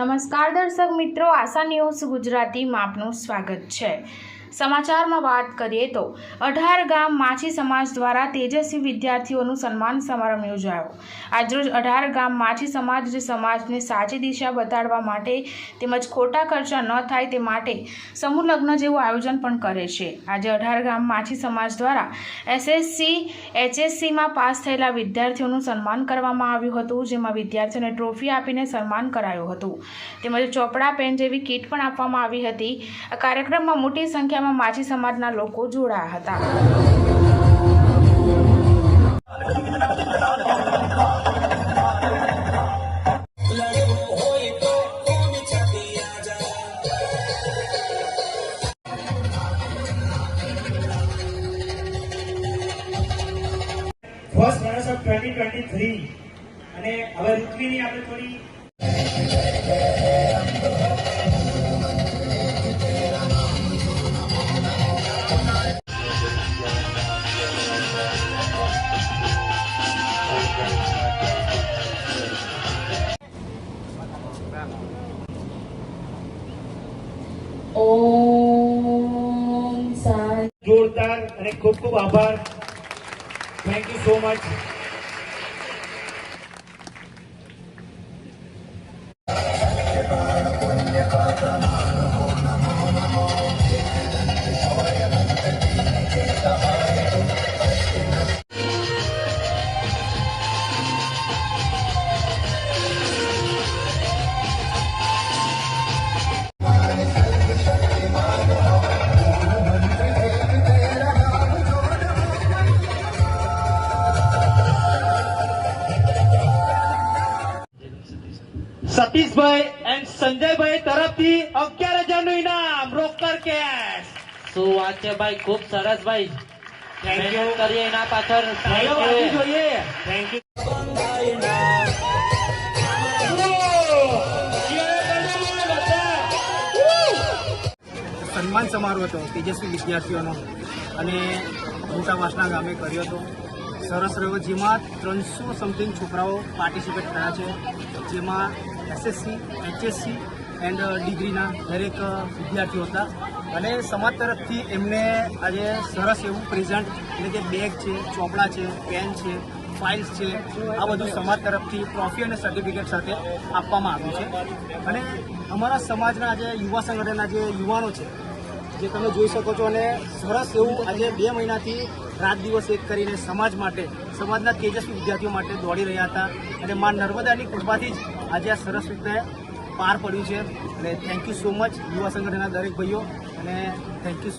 નમસ્કાર દર્શક મિત્રો આશા ન્યૂઝ ગુજરાતીમાં આપનું સ્વાગત છે. સમાચારમાં વાત કરીએ તો અઢાર ગામ માછી સમાજ દ્વારા તેજસ્વી વિદ્યાર્થીઓનું સન્માન સમારંભ યોજાયો. આજરોજ અઢાર ગામ માછી સમાજ જે સમાજને સાચી દિશા બતાડવા માટે તેમજ ખોટા ખર્ચા ન થાય તે માટે સમૂહ લગ્ન જેવું આયોજન પણ કરે છે. આજે અઢાર ગામ માછી સમાજ દ્વારા એસએસસી, એચએસસીમાં પાસ થયેલા વિદ્યાર્થીઓનું સન્માન કરવામાં આવ્યું હતું, જેમાં વિદ્યાર્થીઓને ટ્રોફી આપીને સન્માન કરાયું હતું. તેમજ ચોપડા, પેન જેવી કીટ પણ આપવામાં આવી હતી. આ કાર્યક્રમમાં મોટી સંખ્યામાં માછી સમાજના લોકો જોડાયા હતા. First runners of twenty twenty three અને હવે ઋત્વીની આપણે થોડી જોરદાર અને ખૂબ ખૂબ આભાર. Thank you so much Satishbhai and Sanjaybhai તરફથી અગિયાર હજારનું ઇનામ રોકર કેશ. શું વાત છે ભાઈ? ખૂબ સરસ ભાઈ. થેન્ક યુ કરીએ એના પાછળ. જોઈએ. થેન્ક યુ સન્માન સમારોહ હતો તેજસ્વી વિદ્યાર્થીઓનો અને મોટાવાસના ગામે કર્યો હતો. સરસ રહ્યો. જેમાં ત્રણસો સમથિંગ છોકરાઓ પાર્ટિસિપેટ થયા છે. જેમાં એસએસસી, એચએસસી એન્ડ ડિગ્રીના દરેક વિદ્યાર્થીઓ હતા. અને સમાજ તરફથી એમને આજે સરસ એવું પ્રેઝન્ટ એટલે કે બેગ છે, ચોપડા છે પેન છે ફાઇલ્સ છે, આ બધું સમાજ તરફથી ટ્રોફી અને સર્ટિફિકેટ સાથે આપવામાં આવ્યું છે. અને અમારા સમાજના જે યુવા સંગઠનના જે યુવાનો છે જે તમે જોઈ શકો છો અને સરસ એવું આજે બે મહિનાથી રાત દિવસ એક કરીને સમાજ માટે, સમાજના તેજસ્વી વિદ્યાર્થીઓ માટે દોડી રહ્યા હતા. અને મા નર્મદાની કૃપાથી જ આજે આ સરસ રીતે પાર પડ્યું છે. અને થેન્ક યુ સો મચ યુવા સંગઠનના દરેક ભાઈઓ. અને થેન્ક યુ